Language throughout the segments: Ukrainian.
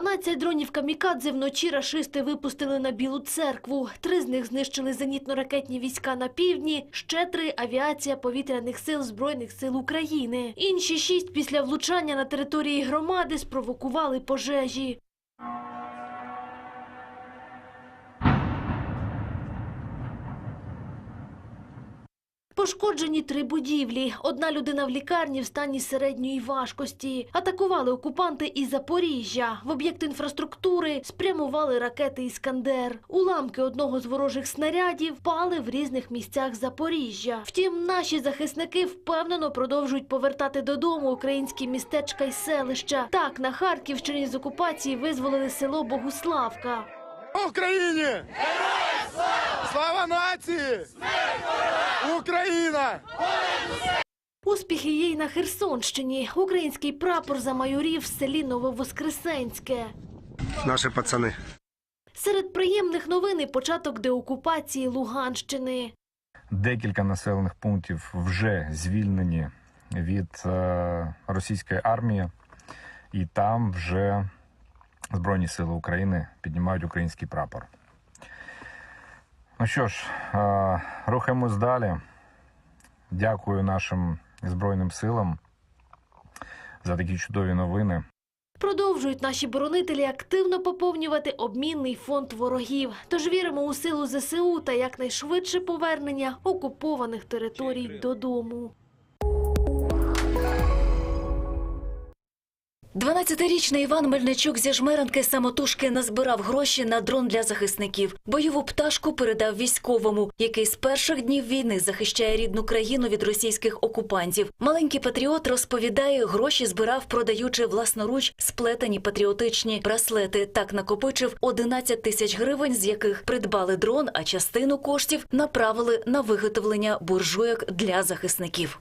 12 дронів камікадзе вночі рашисти випустили на Білу церкву. Три з них знищили зенітно-ракетні війська на півдні, ще три – авіація повітряних сил Збройних сил України. Інші шість після влучання на території громади спровокували пожежі. Пошкоджені три будівлі. Одна людина в лікарні в стані середньої важкості. Атакували окупанти із Запоріжжя. В об'єкт інфраструктури спрямували ракети «Іскандер». Уламки одного з ворожих снарядів впали в різних місцях Запоріжжя. Втім, наші захисники впевнено продовжують повертати додому українські містечка й селища. Так, на Харківщині з окупації визволили село Богуславка. Україні! Слава нації! Україна! Успіхи є й на Херсонщині. Український прапор замайорів в селі Нововоскресенське. Наші пацани. Серед приємних новин і початок деокупації Луганщини. Декілька населених пунктів вже звільнені від е, російської армії, і там вже Збройні Сили України піднімають український прапор. Ну що ж, е, рухаємось далі. Дякую нашим Збройним силам за такі чудові новини. Продовжують наші боронителі активно поповнювати обмінний фонд ворогів. Тож віримо у силу ЗСУ та якнайшвидше повернення окупованих територій додому. 12-річний Іван Мельничук зі жмеренки самотужки назбирав гроші на дрон для захисників. Бойову пташку передав військовому, який з перших днів війни захищає рідну країну від російських окупантів. Маленький патріот розповідає, гроші збирав, продаючи власноруч сплетені патріотичні браслети. Так накопичив 11 тисяч гривень, з яких придбали дрон, а частину коштів направили на виготовлення буржуйок для захисників.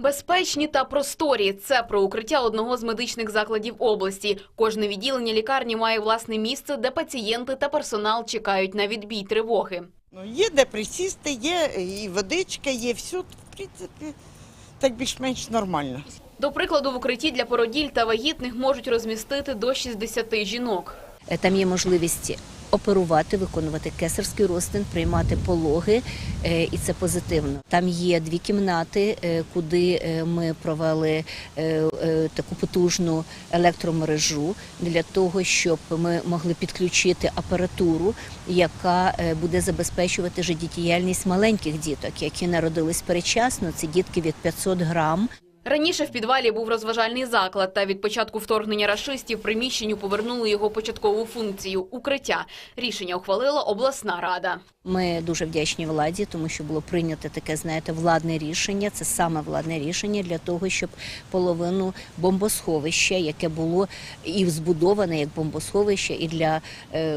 Безпечні та просторі це про укриття одного з медичних закладів області. Кожне відділення лікарні має власне місце, де пацієнти та персонал чекають на відбій тривоги. Ну, є де присісти, є і водичка, є все, в принципі, так більш-менш нормально. До прикладу, в укритті для породіль та вагітних можуть розмістити до 60 жінок. Е, Там є можливість оперувати, виконувати кесарський розтин, приймати пологи, е, і це позитивно. Там є дві кімнати, е, куди е, ми провели таку потужну електромережу для того, щоб ми могли підключити апаратуру, яка буде забезпечувати життєдіяльність маленьких діток, які народились передчасно. Це дітки від 500 грам. Раніше в підвалі був розважальний заклад, та від початку вторгнення рашистів приміщенню повернули його початкову функцію укриття. Рішення ухвалила обласна рада. Ми дуже вдячні владі, тому що було прийнято таке, знаєте, владне рішення. Це саме владне рішення для того, щоб половину бомбосховища, яке було і збудоване як бомбосховище, і для е,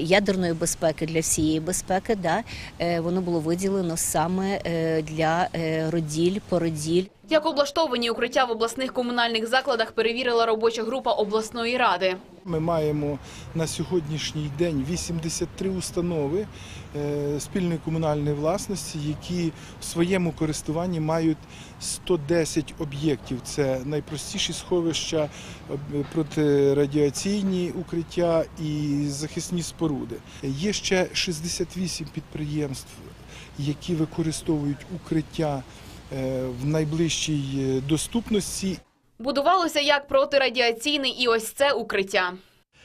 ядерної безпеки, для всієї безпеки, да, е, воно було виділено саме е, для роділь, породіль. Як облаштовані укриття в обласних комунальних закладах перевірила робоча група обласної ради. Ми маємо на сьогоднішній день 83 установи е, спільної комунальної власності, які в своєму користуванні мають 110 об'єктів. Це найпростіші сховища, протирадіаційні укриття і захисні споруди. Є ще 68 підприємств, які використовують укриття в найближчій е, доступності Будувалося як протирадіаційне і ось це укриття.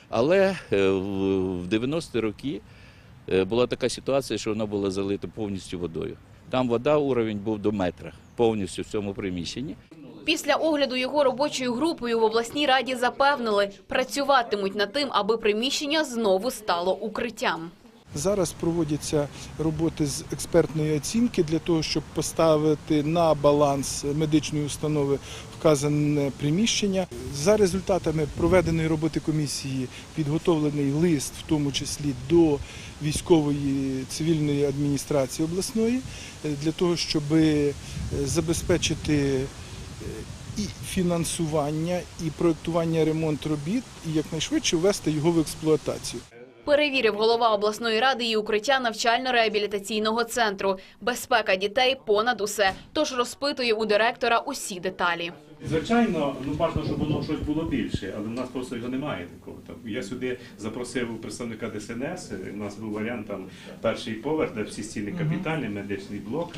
Але е, в в 90-ті роки е, була така ситуація, що воно було залито повністю водою. Там вода, уровень був до метра повністю в цьому приміщенні. Після огляду його робочою групою в обласній раді запевнили, працюватимуть над тим, аби приміщення знову стало укриттям. Зараз проводяться роботи з експертної оцінки для того, щоб поставити на баланс медичної установи вказане приміщення. За результатами проведеної роботи комісії підготовлений лист, в тому числі до військової цивільної адміністрації обласної, для того, щоб е, забезпечити е, і фінансування, і проектування ремонт робіт, і якнайшвидше ввести його в експлуатацію. Перевірив голова обласної ради і укриття навчально-реабілітаційного центру. Безпека дітей понад усе. Тож розпитує у директора усі деталі. Звичайно, ну бажано, щоб воно щось було більше, але в нас просто його немає такого. Там я сюди запросив представника ДСНС. У нас був варіант там перший поверх, де всі стіни капітальні, медичний блок.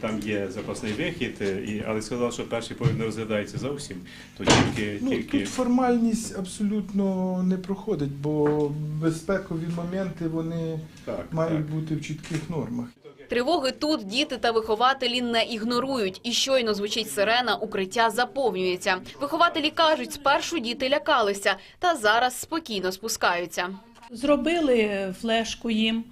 Там є запасний вихід, е, і але сказав, що перший поверх не розглядається зовсім. То тільки Ну, тільки тут формальність абсолютно не проходить, бо безпекові моменти вони так, мають так. бути в чітких нормах. Тривоги тут діти та вихователі не ігнорують. І щойно звучить сирена, укриття заповнюється. Вихователі кажуть, спершу діти лякалися, та зараз спокійно спускаються. Зробили флешку їм.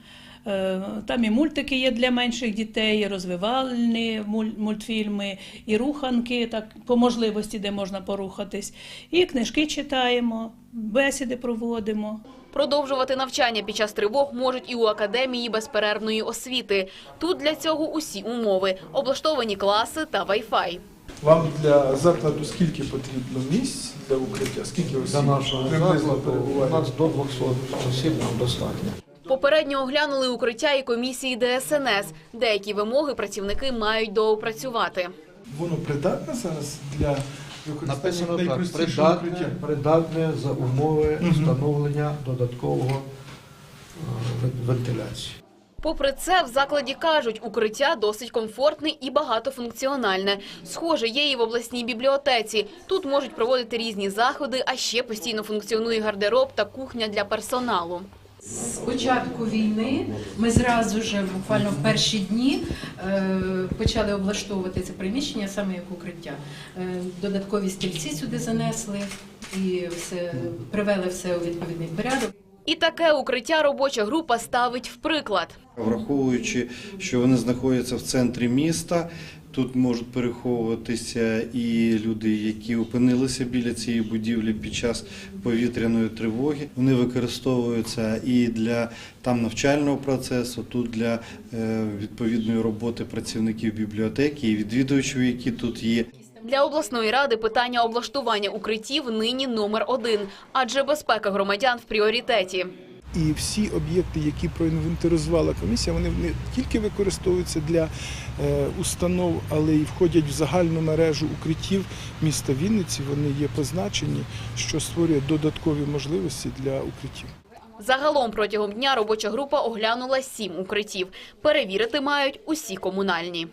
Е, Там і мультики є для менших дітей, і розвивальні муль- мультфільми, і руханки, так по можливості, де можна порухатись. І книжки читаємо, бесіди проводимо. Продовжувати навчання під час тривог можуть і у академії безперервної освіти. Тут для цього усі умови: облаштовані класи та вай-фай. Вам для закладу скільки потрібно місць для укриття? Скільки осіб Для нашого закладу у нас до 200 осіб нам достатньо. Попередньо оглянули укриття і комісії ДСНС. Деякі вимоги працівники мають доопрацювати. Воно придатне зараз для Написано так, придатне, придатне за умови встановлення додаткового е, вентиляції. Попри це, в закладі кажуть, укриття досить комфортне і багатофункціональне. Схоже, є і в обласній бібліотеці. Тут можуть проводити різні заходи, а ще постійно функціонує гардероб та кухня для персоналу. З початку війни ми зразу ж буквально в перші дні е, почали облаштовувати це приміщення саме як укриття. Е, Додаткові стільці сюди занесли і все привели все у відповідний порядок. І таке укриття робоча група ставить в приклад. Враховуючи, що вони знаходяться в центрі міста, тут можуть переховуватися і люди, які опинилися біля цієї будівлі під час повітряної тривоги. Вони використовуються і для там навчального процесу, тут для е, відповідної роботи працівників бібліотеки і відвідувачів, які тут є. Для обласної ради питання облаштування укриттів нині номер один, адже безпека громадян в пріоритеті. І всі об'єкти, які проінвентаризувала комісія, вони не тільки використовуються для е, установ, але й входять в загальну мережу укриттів міста Вінниці. Вони є позначені, що створює додаткові можливості для укриттів. Загалом протягом дня робоча група оглянула сім укриттів. Перевірити мають усі комунальні.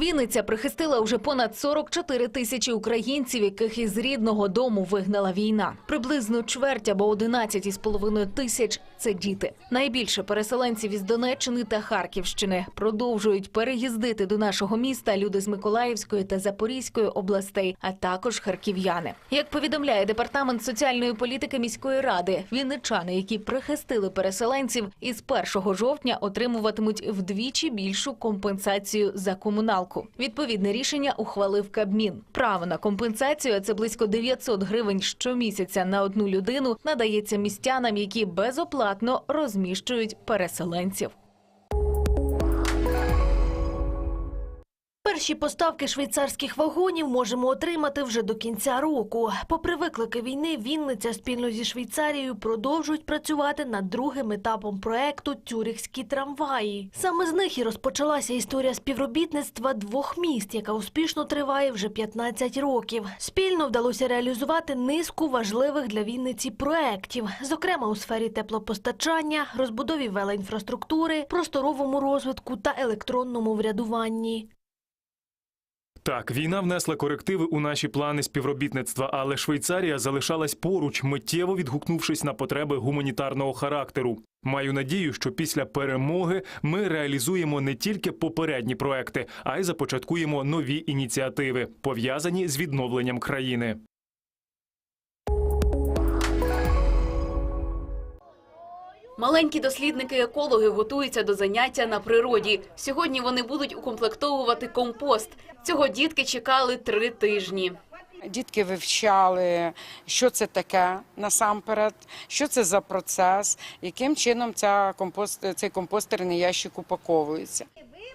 Вінниця прихистила вже понад 44 тисячі українців, яких із рідного дому вигнала війна. Приблизно чверть або 11 із половиною тисяч – це діти. Найбільше переселенців із Донеччини та Харківщини продовжують переїздити до нашого міста люди з Миколаївської та Запорізької областей, а також харків'яни. Як повідомляє департамент соціальної політики міської ради, вінничани, які прихистили переселенців, із 1 жовтня отримуватимуть вдвічі більшу компенсацію за комуналку. Відповідне рішення ухвалив Кабмін. Право на компенсацію це близько 900 гривень щомісяця на одну людину надається містянам, які безоплатно розміщують переселенців. Перші поставки швейцарських вагонів можемо отримати вже до кінця року. Попри виклики війни, Вінниця спільно зі Швейцарією продовжують працювати над другим етапом проекту Тюрихські трамваї. Саме з них і розпочалася історія співробітництва двох міст, яка успішно триває вже 15 років. Спільно вдалося реалізувати низку важливих для Вінниці проєктів, зокрема у сфері теплопостачання, розбудові велоінфраструктури, просторовому розвитку та електронному врядуванні. Так, війна внесла корективи у наші плани співробітництва, але Швейцарія залишалась поруч, миттєво відгукнувшись на потреби гуманітарного характеру. Маю надію, що після перемоги ми реалізуємо не тільки попередні проекти, а й започаткуємо нові ініціативи, пов'язані з відновленням країни. Маленькі дослідники-екологи готуються до заняття на природі. Сьогодні вони будуть укомплектовувати компост. Цього дітки чекали три тижні. Дітки вивчали, що це таке насамперед, що це за процес, яким чином ця компост, цей компостерний ящик упаковується.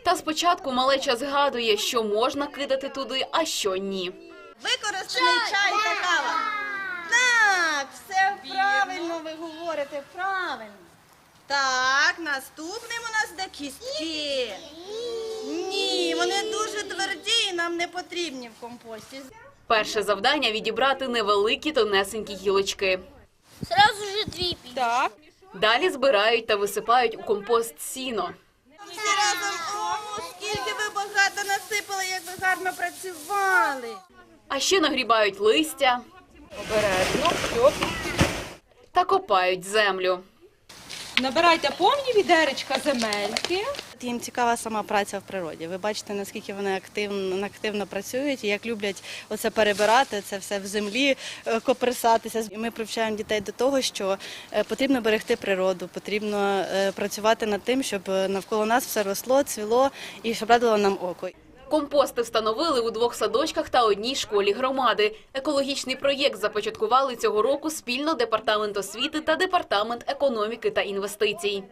Та спочатку малеча згадує, що можна кидати туди, а що ні. Використаний чай та кава. Так, все правильно ви говорите, правильно. Так, наступним у нас де кістки. Ні, вони дуже тверді і нам не потрібні в компості. Перше завдання відібрати невеликі тонесенькі гілочки. Сразу же дві Так. Далі збирають та висипають у компост сіно. Всі разом, о, скільки ви багато насипали, як ви гарно працювали. А ще нагрібають листя Обережно. та копають землю. Набирайте повні відеречка земельки. Їм цікава сама праця в природі. Ви бачите, наскільки вони активно, активно працюють як люблять оце перебирати, це все в землі е, копирсатися. І ми привчаємо дітей до того, що е, потрібно берегти природу, потрібно е, працювати над тим, щоб навколо нас все росло, цвіло і щоб радило нам око. Компости встановили у двох садочках та одній школі громади. Екологічний проєкт започаткували цього року спільно Департамент освіти та Департамент економіки та інвестицій.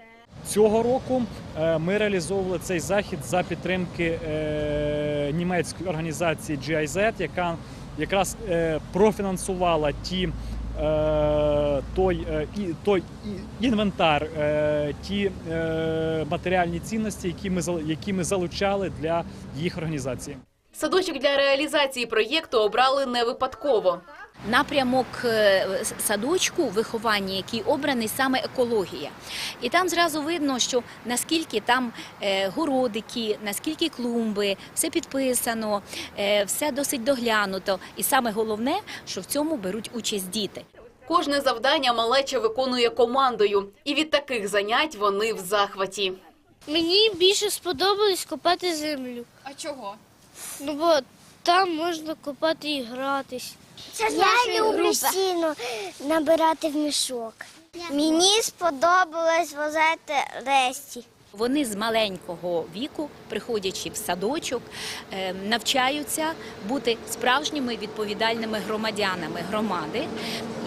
Цього року е, ми реалізовували цей захід за підтримки е, німецької організації GIZ, яка якраз е, профінансувала ті. Е, Той, е, той і- інвентар, е, ті матеріальні цінності, які ми які ми залучали для їх організації. Садочок для реалізації проєкту обрали не випадково. Напрямок е, садочку виховання, який обраний саме екологія. І там зразу видно, що наскільки там е, городики, наскільки клумби, все підписано, е, все досить доглянуто. І саме головне, що в цьому беруть участь діти. Кожне завдання малеча виконує командою, і від таких занять вони в захваті. Мені більше сподобалось копати землю. А чого? Ну бо там можна копати і гратись. Я люблю сіно набирати в мішок. Мені сподобалось возити ресті. Вони з маленького віку, приходячи в садочок, е, навчаються бути справжніми відповідальними громадянами громади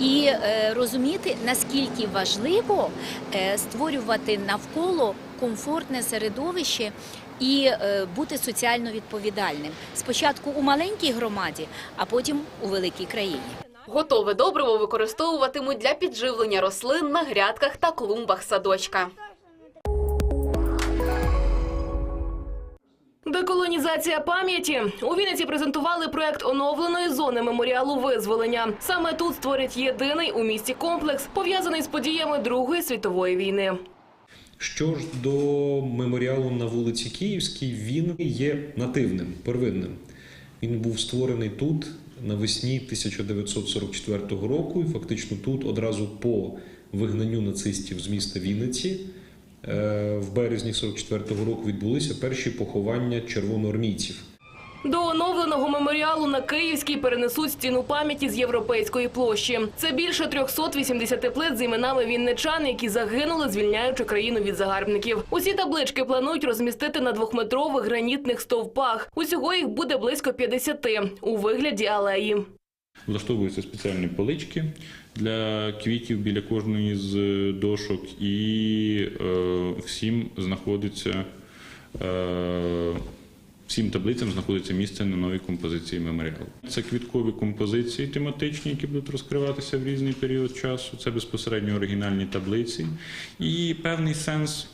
і е, розуміти, наскільки важливо е, створювати навколо комфортне середовище і е, бути соціально відповідальним. Спочатку у маленькій громаді, а потім у великій країні. Готове добриво використовуватимуть для підживлення рослин на грядках та клумбах садочка. Деколонізація пам'яті у Вінниці презентували проект оновленої зони меморіалу визволення. Саме тут створять єдиний у місті комплекс, пов'язаний з подіями Другої світової війни. Що ж до меморіалу на вулиці Київській, він є нативним, первинним. Він був створений тут навесні 1944 року, і фактично тут одразу по вигнанню нацистів з міста Вінниці е, в березні 44-го року відбулися перші поховання червоноармійців. До оновленого меморіалу на Київській перенесуть стіну пам'яті з європейської площі. Це більше 380 плит з іменами вінничан, які загинули, звільняючи країну від загарбників. Усі таблички планують розмістити на двохметрових гранітних стовпах. Усього їх буде близько 50 у вигляді алеї. Влаштовуються спеціальні полички для квітів біля кожної з дошок, і е, всім знаходиться е, всім таблицям знаходиться місце на новій композиції меморіалу. Це квіткові композиції тематичні, які будуть розкриватися в різний період часу. Це безпосередньо оригінальні таблиці і певний сенс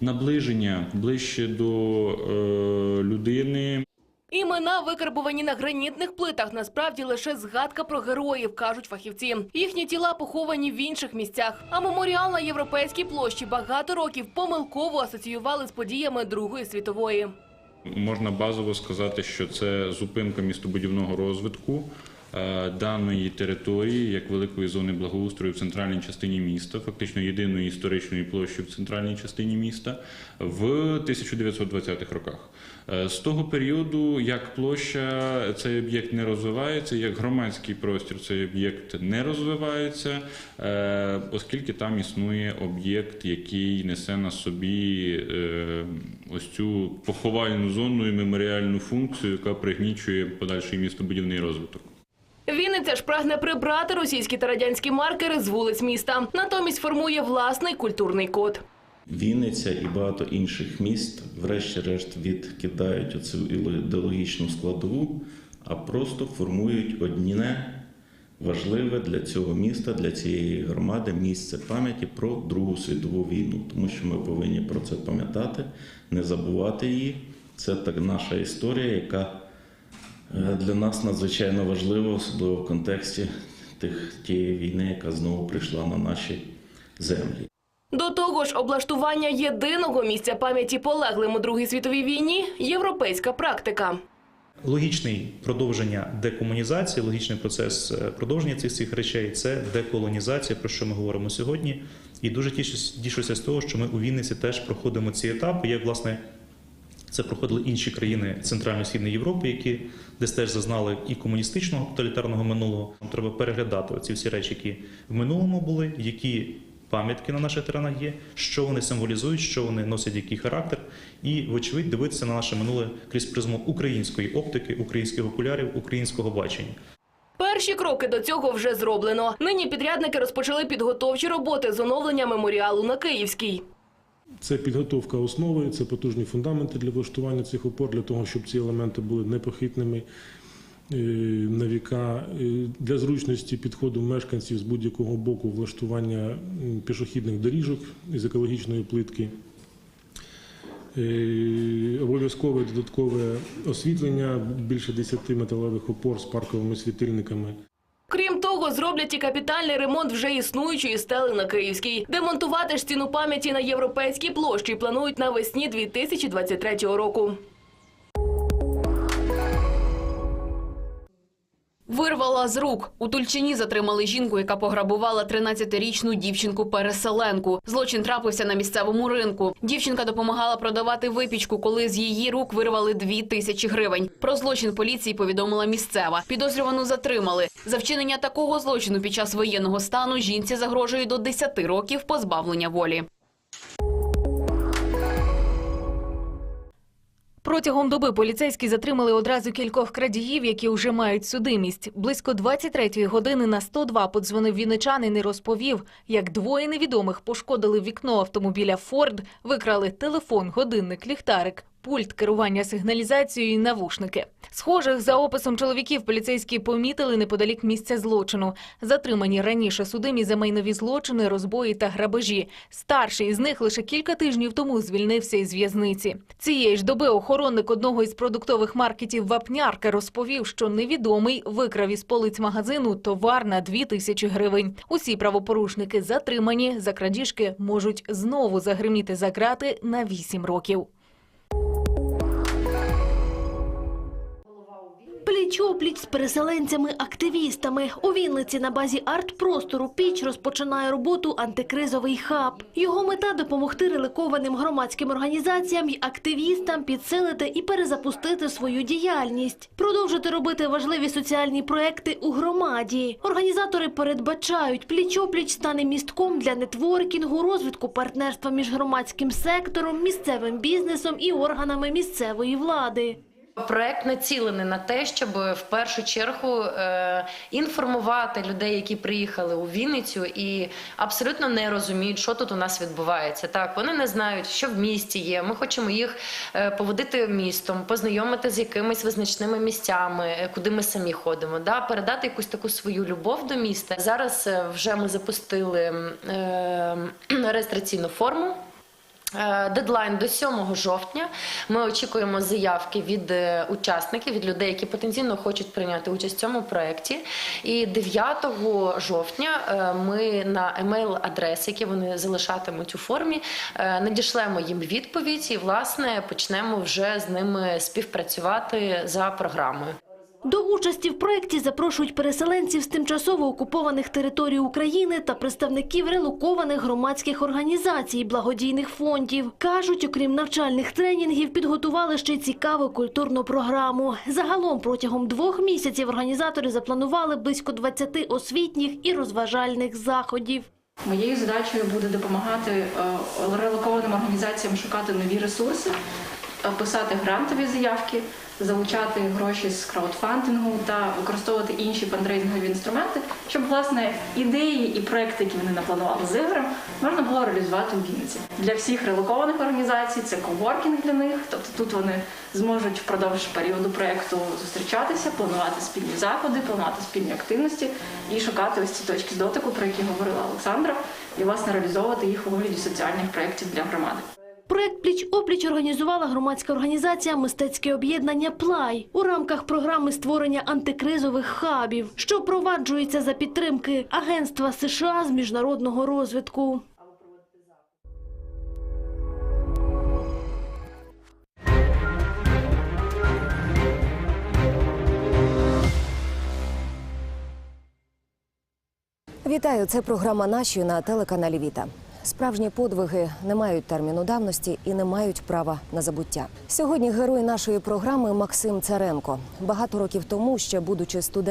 наближення ближче до е, людини. Імена викарбувані на гранітних плитах. Насправді лише згадка про героїв, кажуть фахівці. Їхні тіла поховані в інших місцях. А меморіал на європейській площі багато років помилково асоціювали з подіями Другої світової. Можна базово сказати, що це зупинка містобудівного розвитку даної території як великої зони благоустрою в центральній частині міста, фактично єдиної історичної площі в центральній частині міста в 1920-х роках. Е, З того періоду, як площа, цей об'єкт не розвивається, як громадський простір цей об'єкт не розвивається, е, оскільки там існує об'єкт, який несе на собі е, ось цю поховальну зону і меморіальну функцію, яка пригнічує подальший містобудівний розвиток. Вінниця ж прагне прибрати російські та радянські маркери з вулиць міста. Натомість формує власний культурний код. Вінниця і багато інших міст, врешті-решт, відкидають оцю ідеологічну складову, а просто формують одне важливе для цього міста, для цієї громади місце пам'яті про Другу світову війну, тому що ми повинні про це пам'ятати, не забувати її Це так наша історія, яка для нас надзвичайно важлива, особливо в контексті тих, тієї війни, яка знову прийшла на наші землі. До того ж, облаштування єдиного місця пам'яті полеглим у Другій світовій війні європейська практика. Логічний продовження декомунізації, логічний процес е, продовження цих цих речей це деколонізація, про що ми говоримо сьогодні. І дуже тішуся з того, що ми у Вінниці теж проходимо ці етапи. Як власне це проходили інші країни Центрально-Східної Європи, які десь теж зазнали і комуністичного тоталітарного минулого. Нам треба переглядати ці всі речі, які в минулому були, які пам'ятки на наших теренах є, що вони символізують, що вони носять який характер, і, вочевидь, дивитися на наше минуле крізь призму української оптики, українських окулярів, українського бачення. Перші кроки до цього вже зроблено. Нині підрядники розпочали підготовчі роботи з оновлення меморіалу на Київській. Це підготовка основи, це потужні фундаменти для влаштування цих опор, для того, щоб ці елементи були непохитними е, на віка. Е, Для зручності підходу мешканців з будь-якого боку влаштування пішохідних доріжок із екологічної плитки. Е, Обов'язкове додаткове освітлення, більше 10 металевих опор з парковими світильниками. Того, зроблять і капітальний ремонт вже існуючої стели на Київській. Демонтувати ж стіну пам'яті на європейській площі планують навесні 2023 року. Вирвала з рук. У Тульчині затримали жінку, яка пограбувала 13-річну дівчинку-переселенку. Злочин трапився на місцевому ринку. Дівчинка допомагала продавати випічку, коли з її рук вирвали 2 тисячі гривень. Про злочин поліції повідомила місцева. Підозрювану затримали. За вчинення такого злочину під час воєнного стану жінці загрожує до 10 років позбавлення волі. Протягом доби поліцейські затримали одразу кількох крадіїв, які вже мають судимість. Близько 23-ї години на 102 подзвонив вінничанин і розповів, як двоє невідомих пошкодили вікно автомобіля «Форд», викрали телефон, годинник, ліхтарик, пульт керування сигналізацією і навушники. Схожих за описом чоловіків поліцейські помітили неподалік місця злочину. Затримані раніше судимі за майнові злочини, розбої та грабежі. Старший із них лише кілька тижнів тому звільнився із в'язниці. Цієї ж доби охоронник одного із продуктових маркетів Вапнярка розповів, що невідомий викрав із полиць магазину товар на 2 тисячі гривень. Усі правопорушники затримані. За крадіжки можуть знову загриміти за ґрати на 8 років. Пліч-опліч з переселенцями-активістами. У Вінниці на базі арт-простору «Піч» розпочинає роботу антикризовий хаб. Його мета – допомогти реликованим громадським організаціям й активістам підсилити і перезапустити свою діяльність, продовжити робити важливі соціальні проекти у громаді. Організатори передбачають, пліч-опліч стане містком для нетворкінгу, розвитку партнерства між громадським сектором, місцевим бізнесом і органами місцевої влади. Проект націлений на те, щоб в першу чергу е, інформувати людей, які приїхали у Вінницю і абсолютно не розуміють, що тут у нас відбувається. Так, вони не знають, що в місті є. Ми хочемо їх е, поводити містом, познайомити з якимись визначними місцями, е, куди ми самі ходимо. Да? Передати якусь таку свою любов до міста. Зараз вже ми запустили реєстраційну форму. Е, Дедлайн до 7 жовтня. Ми очікуємо заявки від е, учасників, від людей, які потенційно хочуть прийняти участь в цьому проєкті. І 9 жовтня е, ми на емейл-адреси, які вони залишатимуть у формі, надішлемо їм відповідь і, власне, почнемо вже з ними співпрацювати за програмою. До участі в проєкті запрошують переселенців з тимчасово окупованих територій України та представників релокованих громадських організацій, благодійних фондів. Кажуть, окрім навчальних тренінгів, підготували ще й цікаву культурну програму. Загалом протягом двох місяців організатори запланували близько 20 освітніх і розважальних заходів. Моєю задачею буде допомагати е, релокованим організаціям шукати нові ресурси, писати грантові заявки, залучати гроші з краудфандингу та використовувати інші фандрейзингові інструменти, щоб власне ідеї і проекти, які вони напланували з ігрем, можна було реалізувати у Вінниці. Для всіх релокованих організацій це коворкінг для них, тобто тут вони зможуть впродовж періоду проекту зустрічатися, планувати спільні заходи, планувати спільні активності і шукати ось ці точки дотику, про які говорила Олександра, і власне реалізовувати їх у вигляді соціальних проєктів для громади. Проект пліч опліч організувала громадська організація Мистецьке об'єднання Плай у рамках програми створення антикризових хабів, що впроваджується за підтримки Агентства США з міжнародного розвитку. Вітаю, це програма Наші на телеканалі Віта. Справжні подвиги не мають терміну давності і не мають права на забуття. Сьогодні герой нашої програми Максим Царенко. Багато років тому, ще будучи студентом.